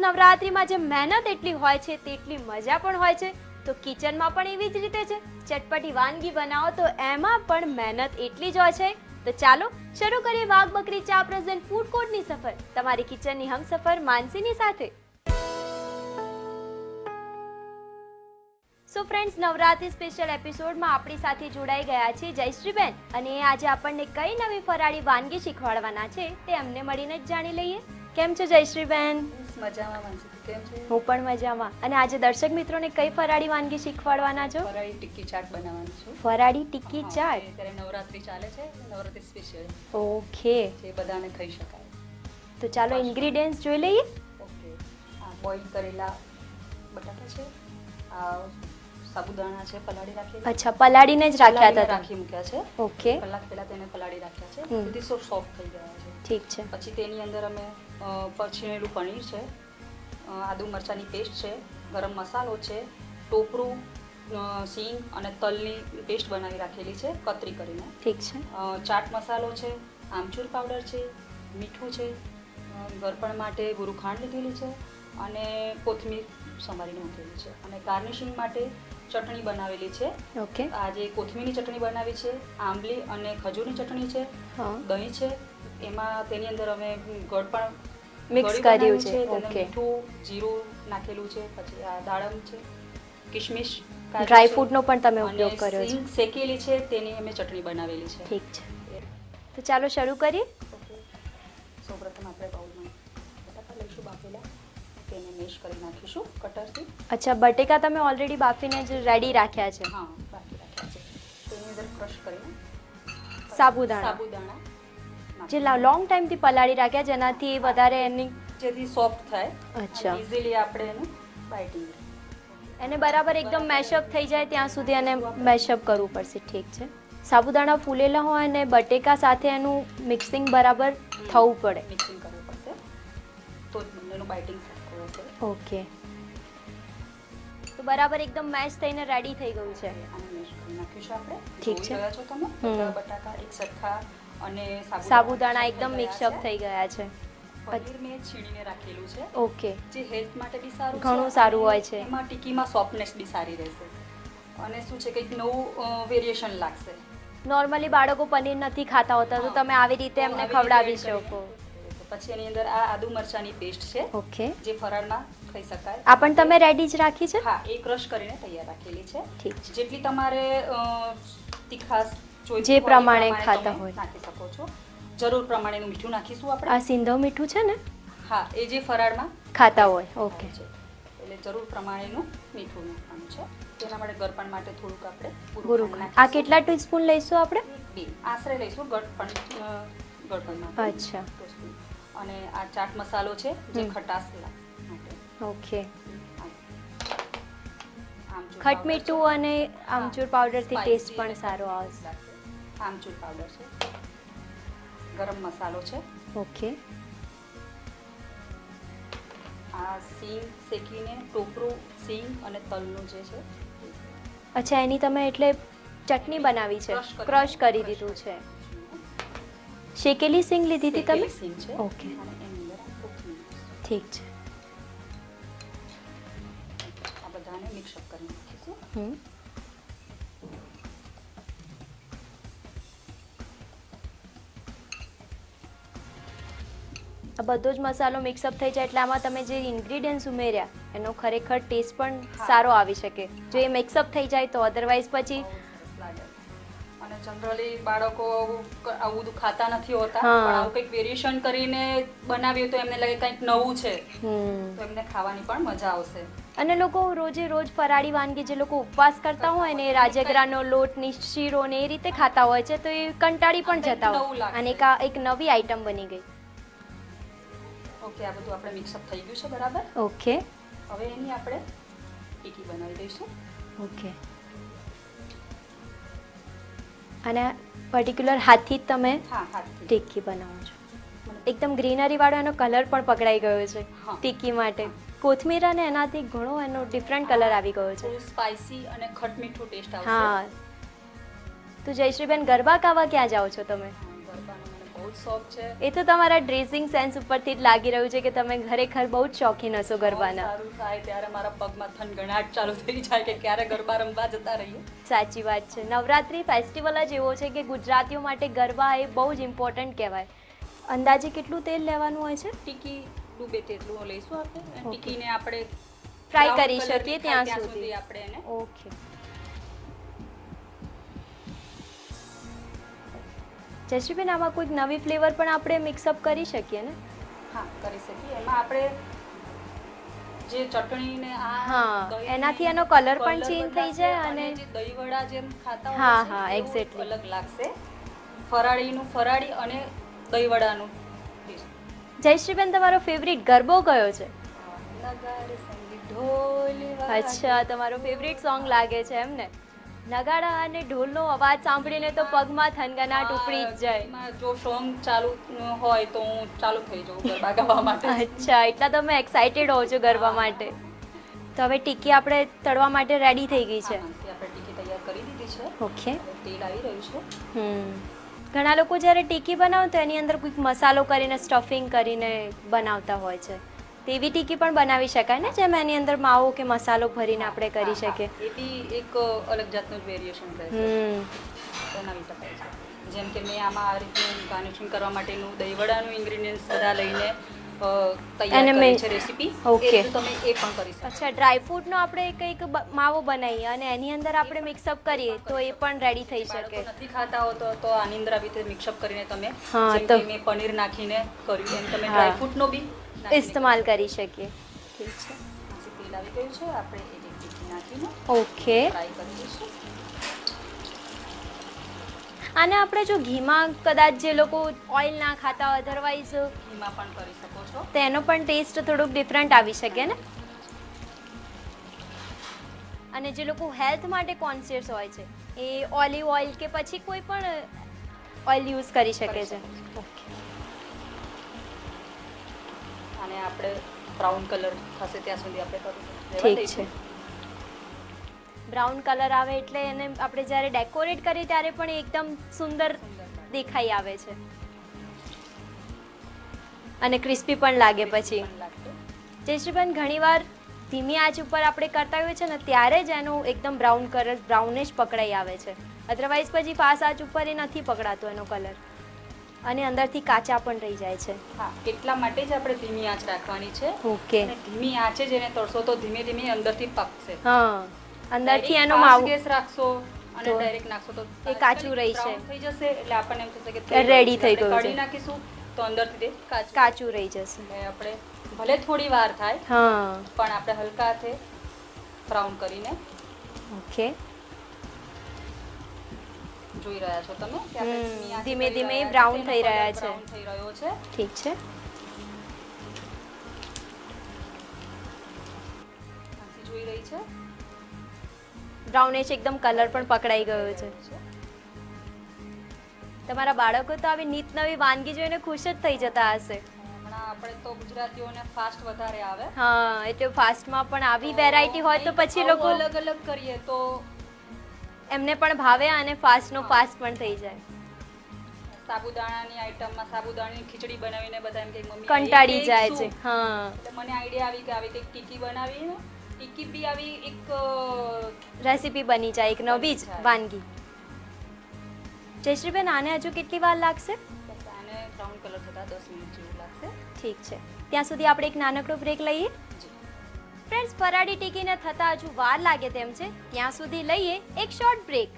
નવરાત્રિમાં જે મહેનત એટલી હોય છે, તેટલી મજા પણ હોય છે. તો કિચનમાં પણ એવી જ રીતે છે. ચટપટી વાનગી બનાવો તો એમાં પણ મહેનત એટલી જ હોય છે. તો ચાલો, શરૂ કરીએ વાઘ બકરી ચા પ્રેઝન્ટ ફૂડ કોર્ટની સફર. તમારી કિચનની હમસફર માનસીની સાથે. સો ફ્રેન્ડ્સ નવરાત્રી સ્પેશિયલ એપિસોડમાં આપણી સાથે જોડાઈ ગયા છે જયશ્રીબેન. અને આજે આપણને કઈ નવી ફરાળી વાનગી શીખવાડવાના છે, તે અમને મળીને જ જાણી લઈએ. કેમ છો જયશ્રીબેન? બસ મજામાં માનસી કેમ છે? હું પણ મજામાં. અને આજે દર્શક મિત્રોને કઈ ફરાળી વાનગી શીખવાડવાના છો? ફરાળી ટિક્કી ચાટ બનાવવાની છું. ફરાળી ટિક્કી ચાટ? અત્યારે નવરાત્રી ચાલે છે નવરાત્રી સ્પેશિયલ ઓકે. જે બધાને ખાઈ શકાય. તો ચાલો ઇન્ગ્રીડિયન્ટ્સ જોઈ લઈએ. ઓકે. આ બોઇલ કરેલા બટાકા છે. આ સાબુદાણા છે પલાળી રાખી અચ્છા પલાળીને જ રાખ્યા હતા રાખી મૂક્યા છે. ઓકે. કલાક પહેલા તેને પલાળી રાખ્યા છે. સુધી સો સોફ્ટ થઈ ગયા છે. ઠીક છે. પછી તેની અંદર અમે અ, પનીર છે આદુ મરચાંની પેસ્ટ છે ગરમ મસાલો છે ટોપરું સિંગ અને તલની પેસ્ટ બનાવી રાખેલી છે કતરી કરીને. ઠીક છે. ચાટ મસાલો છે આમચૂર પાવડર છે મીઠું છે ગરપણ માટે ગુરુખાંડ લીધેલી છે અને કોથમીર સમારીને મૂકેલી છે. અને ગાર્નિશિંગ માટે ચટણી બનાવેલી છે. ઓકે. આ જે કોથમીરની ચટણી બનાવી છે આંબલી અને ખજૂરની ચટણી છે દહીં છે. એમાં તેની અંદર અમે ગળ પણ મિક્સ કર્યું છે, ઓકે. મીઠું જીરું નાખેલું છે પછી આ દાડમ છે કિશમિશ ડ્રાય ફ્રૂટનો પણ તમે ઉપયોગ કર્યો છે. શેકેલી છે તેની અમે ચટણી બનાવેલી છે. ઠીક છે. તો ચાલો શરૂ કરીએ. ઓકે. સૌપ્રથમ આપણે બાઉલમાં તેને મેશ કરી નાખીશું કટરથી. અચ્છા બટેકા તમે ઓલરેડી બાફીને જ રેડી રાખ્યા છે? હા બાકી રાખ્યા છે. તેની અંદર ક્રશ કરીને સાબુદાણા. સાબુદાણા જે લોંગ ટાઈમથી પલાળી રાખ્યા જેનાથી વધારે એની જેથી સોફ્ટ થાય. અચ્છા. ઇઝીલી આપણે એનું બાઇટિંગ એને બરાબર એકદમ મેશઅપ થઈ જાય ત્યાં સુધી એને મેશઅપ કરવું પડશે ઠીક છે. સાબુદાણા ફૂલેલા હોય અને બટેકા સાથે એનું મિક્સિંગ બરાબર થવું પડે. મિક્સિંગ કરવું પડશે. તો બંનેનું બાઇટિંગ હશે ઓકે. તો બરાબર એકદમ મેચ થઈને રેડી થઈ ગયું છે. નાખીશું આપણે. ઠીક છે. છો તમે? બટાકા એક સરખા અને સાબુદાણા એકદમ મિક્સઅપ થઈ ગયા છે. છે પનીર મેં છીણીને રાખેલું છે. ઓકે. જે હેલ્થ માટે બી સારું ઘણું સારું હોય છે. એમાં ટીકીમાં સોફ્ટનેસ બી સારી રહેશે. અને શું છે કંઈક નવું વેરિએશન લાગશે. નોર્મલી બાળકો પનીર નથી ખાતા હોતા તો તમે આવી રીતે એમને ખવડાવી શકો. પછી એની અંદર આ આદુ મરચાંની પેસ્ટ છે ઓકે જે ફરાળમાં ખાઈ શકાય. આ પણ તમે રેડી જ રાખી છે? હા એ ક્રશ કરીને તૈયાર રાખેલી છે. ઠીક જેટલી તમારે તીખાસ જે પ્રમાણે ખાતા હોય. નાખી શકો છો. જરૂર પ્રમાણેનું મીઠું નાખીશું આપણે. આ સિંધો મીઠું છે ને? હા એ જે ફરાળમાં ખાતા હોય. ઓકે એટલે જરૂર પ્રમાણેનું મીઠું નાખવાનું છે. તેના માટે ગળપણ માટે થોડુંક આપણે ગુરુ આ. કેટલા ટીસ્પૂન લઈશું આપણે? બે. આશરે લઈશું ગળપણ ગરપણમાં. અચ્છા. અને આ ચાટ મસાલો છે જે. ખટાશ માટે. ઓકે. ખટ મીઠું અને આમચૂર પાવડરથી ટેસ્ટ પણ સારો આવશે. આમચૂર પાવડર છે. ગરમ મસાલો છે. ઓકે. આ સિંગ શેકીને ટોપરું સિંગ અને તલનું જે છે. અચ્છા એની તમે એટલે ચટણી બનાવી છે. ક્રશ કરી દીધું છે. શેકેલી સિંગ લીધી હતી તમે? ઓકે. ઠીક છે. આ બધાને મિક્સઅપ કરી નાખીશું. હમ. આ બધો જ મસાલો મિક્સઅપ થઈ જાય એટલે આમાં તમે જે ઇન્ગ્રીડિયન્ટ્સ ઉમેર્યા એનો ખરેખર ટેસ્ટ પણ સારો આવી શકે. જો એ મિક્સઅપ થઈ જાય તો અધરવાઇઝ પછી જનરલી બાળકો આવું બધું ખાતા નથી હોતા પણ આવું કંઈક વેરિએશન કરીને બનાવ્યું તો એમને લાગે કંઈક નવું છે. તો એમને ખાવાની પણ મજા આવશે. અને લોકો રોજે રોજ ફરાળી વાનગી જે લોકો ઉપવાસ કરતા હોય ને રાજગરાનો લોટની શીરો ને એ રીતે ખાતા હોય છે તો એ કંટાળી પણ જતા હોય. અને એક નવી આઈટમ બની ગઈ. ઓકે આ બધું આપણે મિક્સઅપ થઈ ગયું છે બરાબર? ઓકે. હવે એની આપણે ટીકી બનાવી દઈશું. ઓકે. અને પર્ટિક્યુલર હાથથી જ તમે હા હાથથી. ટિક્કી બનાવો છો. એકદમ ગ્રીનરી વાળો એનો કલર પણ પકડાઈ ગયો છે ટીકી માટે. કોથમીર અને એનાથી ઘણો એનો ડિફરન્ટ કલર આવી ગયો છે. સ્પાઇસી અને ખટમીઠું ટેસ્ટ આવશે. હા. તો જયશ્રીબેન ગરબા ગાવા ક્યાં જાઓ છો તમે? બહુ જ શોખ છે. એ તો તમારા ડ્રેસિંગ સેન્સ ઉપરથી જ લાગી રહ્યું છે કે તમે ખરેખર બહુ જ શોખીન હશો ગરબાના. સારું થાય ત્યારે મારા પગમાં થનગણાટ ચાલુ થઈ જાય કે ક્યારે ગરબા રમવા જતા રહીએ. સાચી વાત છે. નવરાત્રી ફેસ્ટિવલ જ એવો છે કે ગુજરાતીઓ માટે ગરબા એ બહુ જ ઇમ્પોર્ટન્ટ કહેવાય. અંદાજે કેટલું તેલ લેવાનું હોય છે? ટીકી ડૂબે તેટલું લઈશું આપણે ટીકીને આપણે ફ્રાય કરી શકીએ ત્યાં સુધી. આપણે એને. ઓકે. જયશ્રીબેન આમાં કોઈક નવી ફ્લેવર પણ આપણે મિક્સઅપ કરી શકીએ ને? હા કરી શકીએ. એમાં આપણે જે ચટણી ને આ હા, એનાથી એનો કલર પણ ચેન્જ થઈ જાય અને જે જે દહીંવડા જેમ ખાતા હોય હા હા, એક્ઝેક્ટલી અલગ લાગશે. ફરાળીનું ફરાળી અને દહીંવડાનું dish. જયશ્રીબેન તમારો ફેવરિટ ગરબો કયો છે. અચ્છા તમારો ફેવરિટ સોંગ લાગે છે એમ ને? નગાડા અને ઢોલનો અવાજ સાંભળીને તો પગમાં થનગનાટ ઉપડી જ જાય. જો સોંગ ચાલુ હોય તો હું ચાલુ થઈ જાઉં ગરબા ગાવા માટે. અચ્છા એટલા તમે એક્સાઇટેડ હો છો ગરબા માટે. તો હવે ટીકી આપણે તળવા માટે રેડી થઈ ગઈ છે. આપણે ટીકી તૈયાર કરી દીધી છે. ઓકે. હવે તેલ આવી રહ્યું છે. હમ. ઘણા લોકો જ્યારે ટીકી બનાવતા તો એની અંદર કોઈક મસાલો કરીને સ્ટફિંગ કરીને બનાવતા હોય છે. તેવી ટીકી પણ બનાવી શકાય ને? જેમ એની અંદર માવો કે મસાલો ભરીને આપણે કરી શકીએ. એ બી એક અલગ જાતનું વેરિએશન બનાવી શકાય છે. જેમ કે મેં આમાં આ રીતનું ગાર્નિશિંગ કરવા માટેનું દહીંવડાનું ઇન્ગ્રીડિયન્ટ્સ બધા લઈને તૈયાર કરી મેં- છે રેસીપી Okay. એ તમે એ પણ કરી શકો. અચ્છા ડ્રાયફ્રૂટનો આપણે કંઈક માવો બનાવીએ અને એની અંદર આપણે મિક્સઅપ કરીએ તો એ પણ રેડી થઈ શકે. નથી ખાતા હો તો તો આની અંદર આવી રીતે મિક્સઅપ કરીને તમે જેમ કે મેં પનીર નાખીને કર્યું એમ તમે ડ્રાય ફ્રૂટનો બી ઇસ્તેમાલ કરી શકીએ. ઠીક છે. તેલ આવી ગયું છે આપણે એ જે નાખીને ઓકે. ફ્રાય કરી દઈશું. અને આપણે જો ઘીમાં કદાચ જે લોકો ઓઇલ ના ખાતા હોય અધરવાઇઝ ઘીમાં પણ કરી શકો છો. તેનો પણ ટેસ્ટ થોડુંક ડિફરન્ટ આવી શકે ને? અને જે લોકો હેલ્થ માટે કોન્શિયસ હોય છે એ ઓલિવ ઓઇલ કે પછી કોઈ પણ ઓઇલ યુઝ કરી શકે છે. ઓકે. અને આપણે બ્રાઉન કલર થશે ત્યાં સુધી આપણે કરી ઠીક છે. બ્રાઉન કલર આવે એટલે એને આપણે જ્યારે ડેકોરેટ કરીએ ત્યારે પણ એકદમ સુંદર દેખાઈ આવે છે. અને ક્રિસ્પી પણ લાગે પછી. જયશ્રીબેન ઘણીવાર ધીમી આંચ ઉપર આપણે કરતા હોઈએ છે ને ત્યારે જ એનું એકદમ બ્રાઉન કલર બ્રાઉનિશ પકડાઈ આવે છે. અધરવાઇઝ પછી ફાસ્ટ આંચ ઉપર એ નથી પકડાતો એનો કલર અને અંદરથી કાચા પણ રહી જાય છે. હા એટલા માટે જ આપણે ધીમી આંચ રાખવાની છે. ઓકે. ધીમી આંચે જ એને તળશો તો ધીમે ધીમે અંદરથી પાકશે. હા અંદરથી એનો માવો ગેસ રાખશો અને ડાયરેક્ટ નાખશો તો એ કાચું રહી છે. થઈ જશે એટલે આપણને એમ થશે કે રેડી થઈ ગયું. કાઢી નાખીશું તો અંદરથી તે કાચું રહી જશે. એટલે આપણે ભલે થોડી વાર થાય હા. પણ આપણે હલકા હાથે બ્રાઉન કરીને ઓકે. જોઈ રહ્યા છો તમે કે આપણે હમ, ધીમી ધીમે બ્રાઉન થઈ રહ્યા છે. બ્રાઉન થઈ રહ્યો છે. ઠીક છે. જોઈ રહી છે. બ્રાઉનિશ એકદમ કલર પણ પકડાઈ ગયો છે. તમારા બાળકો તો આવી નીત નવી વાનગી જોઈને ખુશ જ થઈ જતા હશે. આપણે તો ગુજરાતીઓને ફાસ્ટ વધારે આવે. હા એટલે ફાસ્ટમાં પણ આવી વેરાયટી હોય તો પછી લોકો અલગ અલગ કરીએ તો એમને પણ ભાવે અને ફાસ્ટનો. ફાસ્ટ પણ થઈ જાય. સાબુદાણાની આઈટમમાં સાબુદાણાની ખીચડી બનાવીને બધા એમ કે મમ્મી કંટાળી જાય છે હા. એટલે મને આઈડિયા આવી કે આવી કંઈક ટીકી બનાવીને ટીકી બી આવી એક રેસીપી બની જાય એક નવી જ. વાનગી. જયશ્રીબેન આને હજુ કેટલી વાર લાગશે? આને બ્રાઉન કલર થતા દસ મિનિટ જેવું લાગશે. ઠીક છે. ત્યાં સુધી આપણે એક નાનકડો બ્રેક લઈએ. ફ્રેન્ડ્સ ફરાળી ટીકીને થતાં હજુ વાર લાગે તેમ છે. ત્યાં સુધી લઈએ એક શોર્ટ બ્રેક